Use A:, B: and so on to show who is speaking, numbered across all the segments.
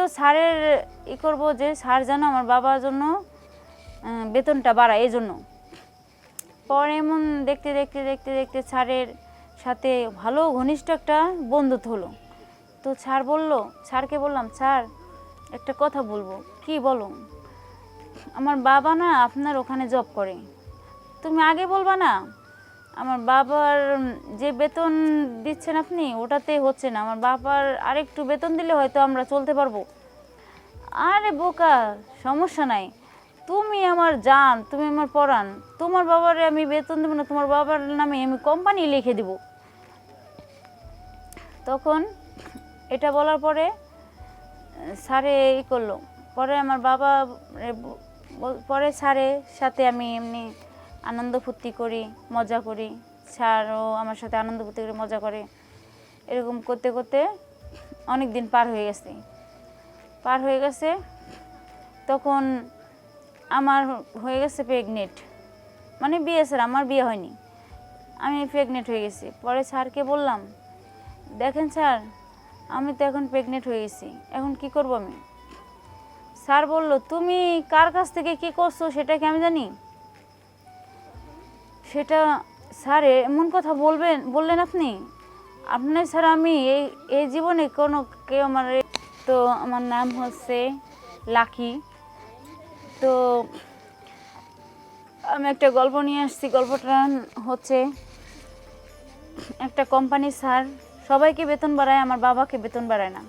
A: তো স্যারের ই করব যে স্যার যেন আমার বাবার জন্য বেতনটা বাড়ায়, এই জন্য। পরে এমন দেখতে দেখতে দেখতে দেখতে স্যারের সাথে ভালো ঘনিষ্ঠ একটা বন্ধুত্ব হলো। তো স্যার বলল, স্যারকে বললাম, স্যার, একটা কথা বলব। কি বলো? আমার বাবা না আপনার ওখানে জব করে। তুমি আগে বলবা না? আমার বাবার যে বেতন দিচ্ছেন আপনি, ওটাতে হচ্ছে না। আমার বাবার আরেকটু বেতন দিলে হয়তো আমরা চলতে পারব। আরে বোকা, সমস্যা নাই। তুমি আমার জান, তুমি আমার পরাণ। তোমার বাবারে আমি বেতন দেবো না, তোমার বাবার নামে আমি কোম্পানি লিখে দিব। তখন এটা বলার পরে স্যারে ই করল। পরে আমার বাবা পরে স্যারের সাথে আমি এমনি আনন্দ ফুর্তি করি, মজা করি। স্যারও আমার সাথে আনন্দ ফুর্তি করে, মজা করে। এরকম করতে করতে অনেক দিন পার হয়ে গেছে। পার হয়ে গেছে, তখন আমার হয়ে গেছে প্রেগনেন্ট মানে বিয়ে, স্যার, আমার বিয়ে হয়নি। আমি প্রেগনেন্ট হয়ে গেছি। পরে স্যারকে বললাম, দেখেন স্যার, আমি তো এখন প্রেগনেন্ট হয়ে গেছি। এখন কি করব আমি? স্যার বলল, তুমি কার কাছ থেকে কি করছ সেটা কি আমি জানি? সেটা স্যার, এমন কথা বলবেন, বললেন আপনি? আপনার স্যার, আমি এই এই জীবনে কোনো কেউ আমার তো আমার নাম হচ্ছে লাকি। তো আমি একটা গল্প নিয়ে আসছি, গল্পটা হচ্ছে একটা কোম্পানি স্যার, সবাইকে বেতন বাড়ায়, আমার বাবাকে বেতন বাড়ায় না।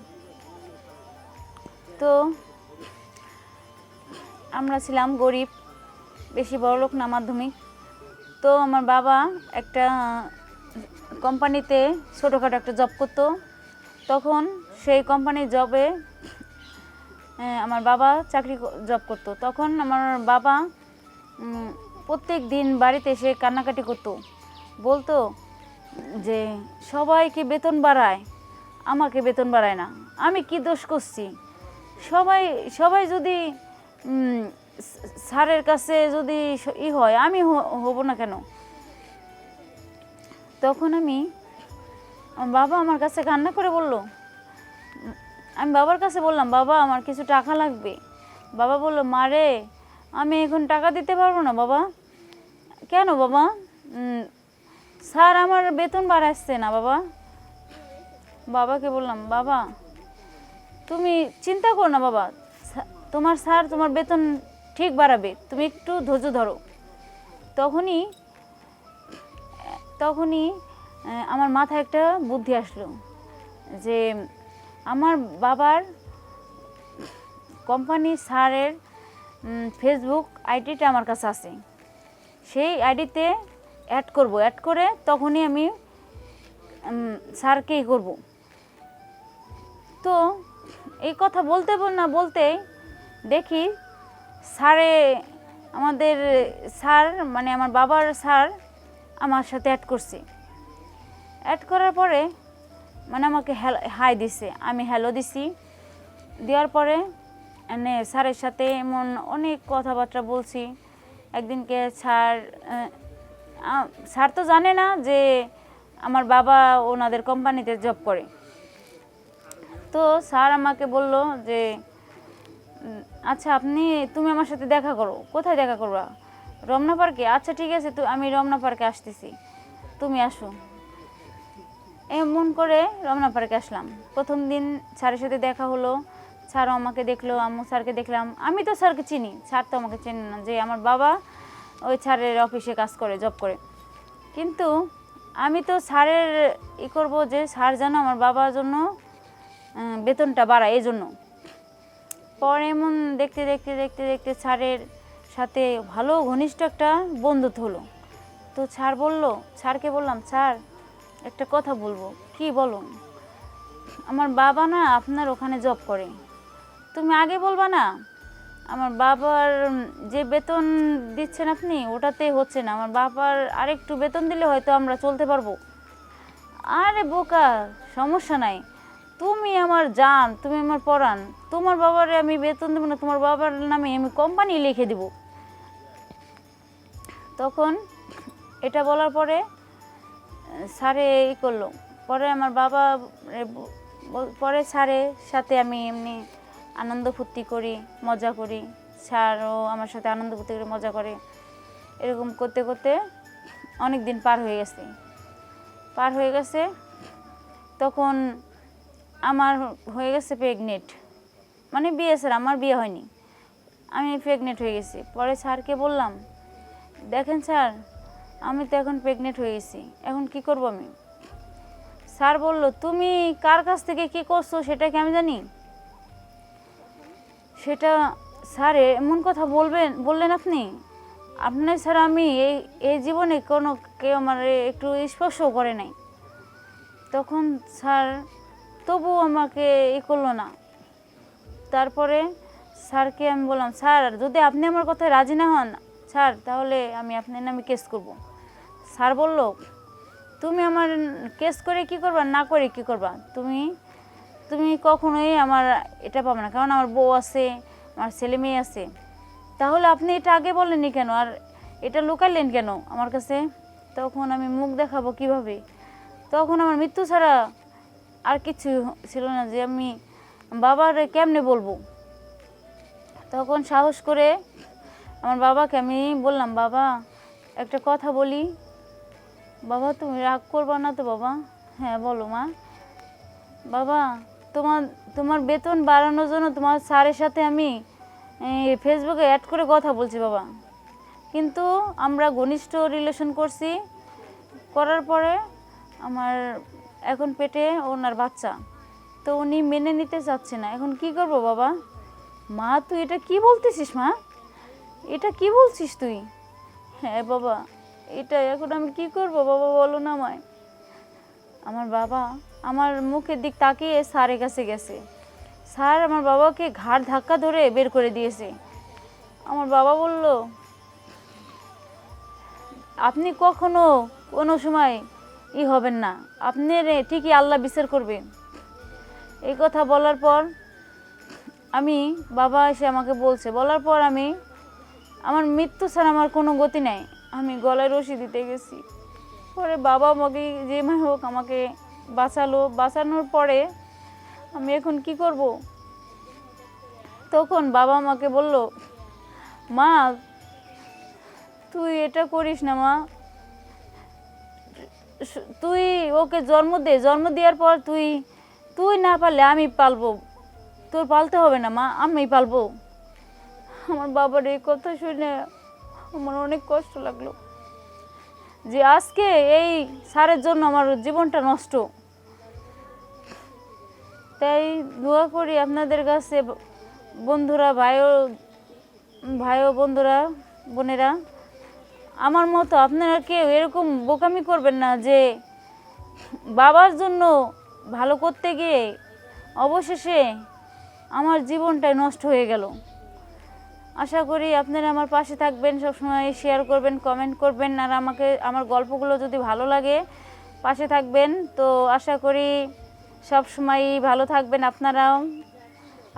A: তো আমরা ছিলাম গরিব, বেশি বড় লোক না মাধ্যমিক। তো আমার বাবা একটা কোম্পানিতে ছোটোখাটো একটা জব করতো। তখন সেই কোম্পানির জবে আমার বাবা চাকরি জব করতো। তখন আমার বাবা প্রত্যেক দিন বাড়িতে এসে কান্নাকাটি করতো। বলতো যে, সবাইকে বেতন বাড়ায়, আমাকে বেতন বাড়ায় না। আমি কি দোষ করছি? সবাই সবাই যদি স্যারের কাছে যদি ই হয়, আমি হব না কেন? তখন আমি বাবা আমার কাছে কান্না করে বলল। আমি বাবার কাছে বললাম, বাবা, আমার কিছু টাকা লাগবে। বাবা বলল মারে আমি এখন টাকা দিতে পারব না, বাবা। কেন, বাবা? স্যার, আমার বেতন বাড়াচ্ছে না, বাবা। বাবাকে বললাম, বাবা, তুমি চিন্তা করো না, বাবা। তোমার স্যার তোমার বেতন ঠিক বাড়াবে, তুমি একটু ধৈর্য ধরো। তখনই তখনই আমার মাথায় একটা বুদ্ধি আসলো যে আমার বাবার কোম্পানি স্যারের ফেসবুক আইডিটা আমার কাছে আছে। সেই আইডিতে অ্যাড করব। অ্যাড করে তখনই আমি স্যারকেই করব। তো এই কথা বলতে বল না বলতেই দেখি স্যারে, আমাদের স্যার মানে আমার বাবার স্যার আমার সাথে অ্যাড করছে। অ্যাড করার পরে মানে আমাকে হ্যালো হাই দিছে। আমি হ্যালো দিছি। দেওয়ার পরে, এনে স্যারের সাথে এমন অনেক কথাবার্তা বলছি। একদিনকে স্যার স্যার তো জানে না যে আমার বাবা ওনাদের কোম্পানিতে জব করে। তো স্যার আমাকে বলল যে আচ্ছা আপনি, তুমি আমার সাথে দেখা করো। কোথায় দেখা করবা? রমনা পার্কে? আচ্ছা ঠিক আছে, তো আমি রমনা পার্কে আসতেছি। তুমি আসো। এমন করে রমনা পার্কে আসলাম। প্রথম দিন স্যারের সাথে দেখা হলো। স্যারও আমাকে দেখল, আম্মু স্যারকে দেখলাম। আমি তো স্যারকে চিনি। স্যার তো আমাকে চেনে না যে আমার বাবা ওই স্যারের অফিসে কাজ করে, জব করে। কিন্তু আমি তো স্যারের ই করব যে স্যার যেন আমার বাবার জন্য বেতনটা বাড়ায় এই জন্য পরে এমন দেখতে দেখতে দেখতে দেখতে স্যারের সাথে ভালো ঘনিষ্ঠ একটা বন্ধুত্ব হলো। তো স্যার বলল স্যারকে বললাম স্যার একটা কথা বলব। কি বলো? আমার বাবা না আপনার ওখানে জব করে। তুমি আগে বলবা না, আমার বাবার যে বেতন দিচ্ছেন আপনি, ওটাতে হচ্ছে না। আমার বাবার আরেকটু বেতন দিলে হয়তো আমরা চলতে পারব। আরে বোকা, সমস্যা নাই। তুমি আমার জান, তুমি আমার পরাণ। তোমার বাবারে আমি বেতন দেবো না, তোমার বাবার নামে আমি কোম্পানি লিখে দিব। তখন এটা বলার পরে, স্যারে ই করল। পরে আমার বাবা পরে স্যারের সাথে আমি এমনি আনন্দ ফুর্তি করি, মজা করি। স্যারও আমার সাথে আনন্দ ফুর্তি করে, মজা করে। এরকম করতে করতে অনেক দিন পার হয়ে গেছে। পার হয়ে গেছে, তখন আমার হয়ে গেছে প্রেগনেন্ট মানে বিয়ে স্যার আমার বিয়ে হয়নি। আমি প্রেগনেন্ট হয়ে গেছি। পরে স্যারকে বললাম, দেখেন স্যার, আমি তো এখন প্রেগনেন্ট হয়ে গেছি। এখন কি করব আমি? স্যার বলল, তুমি কার কাছ থেকে কি করছ সেটা কি আমি জানি? সেটা স্যার এমন কথা বলবেন, বললেন আপনি? আপনার স্যার আমি এই এই জীবনে কোনো কেউ আমার একটু স্পর্শ করে নাই। তখন স্যার তবুও আমাকে ই করল না। তারপরে স্যারকে আমি বললাম, স্যার, যদি আপনি আমার কথায় রাজি না হন, স্যার, তাহলে আমি আপনার নামে কেস করব। স্যার বলল, তুমি আমার কেস করে কি করবা, না করে কি করবা? তুমি তুমি কখনোই আমার এটা পাবে না। কারণ আমার বউ আছে, আমার ছেলে মেয়ে আছে। তাহলে আপনি এটা আগে বলেননি কেন? আর এটা লুকাইলেন কেন আমার কাছে? তখন আমি মুখ দেখাবো কীভাবে? তখন আমার মৃত্যু ছাড়া আর কিছু ছিল না যে আমি বাবার কেমনে বলব? তখন সাহস করে আমার বাবাকে আমি বললাম, বাবা, একটা কথা বলি। বাবা, তুমি রাগ করবা না তো বাবা? হ্যাঁ বলো মা। বাবা, তোমার তোমার বেতন বাড়ানোর জন্য তোমার স্যারের সাথে আমি ফেসবুকে অ্যাড করে কথা বলছি বাবা। কিন্তু আমরা ঘনিষ্ঠ রিলেশন করছি। করার পরে আমার এখন পেটে ওনার বাচ্চা। তো উনি মেনে নিতে চাচ্ছে না। এখন কি করব বাবা? মা, তুই এটা কি বলতেছিস, মা? এটা কি বলছিস তুই? হ্যাঁ বাবা, এটা এখন আমি কি করব বাবা বলো না আমায়? আমার বাবা আমার মুখের দিক তাকিয়ে স্যারের কাছে গেছে। স্যার আমার বাবাকে ঘাড় ধাক্কা ধরে বের করে দিয়েছে। আমার বাবা বলল, আপনি কখনো কোনো সময় ই হবেন না। আপনি ঠিকই আল্লাহ বিচার করবে। এই কথা বলার পর আমি, বাবা এসে আমাকে বলছে, বলার পর আমি, আমার মৃত্যু ছাড়া আমার কোনো গতি নেই। আমি গলায় রশি দিতে গেছি। পরে বাবা আমাকে যে মাই হোক আমাকে বাঁচালো। বাঁচানোর পরে আমি এখন কি করব? তখন বাবা আমাকে বলল, মা, তুই এটা করিস না মা। তুই ওকে জন্ম দে, জন্ম দেওয়ার পর তুই তুই না পারলে আমি পালবো। তোর পালতে হবে না, মা আমি পালবো। আমার বাবার এই কথা শুনে আমার অনেক কষ্ট লাগল। যে আজকে এই সারের জন্য আমার জীবনটা নষ্ট। তাই দোয়া করি আপনাদের কাছে বন্ধুরা, ভাইও ভাইও বন্ধুরা, বোনেরা। আমার মতো আপনারা কেউ এরকম বোকামি করবেন না যে বাবার জন্য ভালো করতে গিয়ে অবশেষে আমার জীবনটাই নষ্ট হয়ে গেল। আশা করি আপনারা আমার পাশে থাকবেন, সবসময় শেয়ার করবেন কমেন্ট করবেন, আর আমাকে, আমার গল্পগুলো যদি ভালো লাগে, পাশে থাকবেন। তো আশা করি সব সময় ভালো থাকবেন আপনারাও।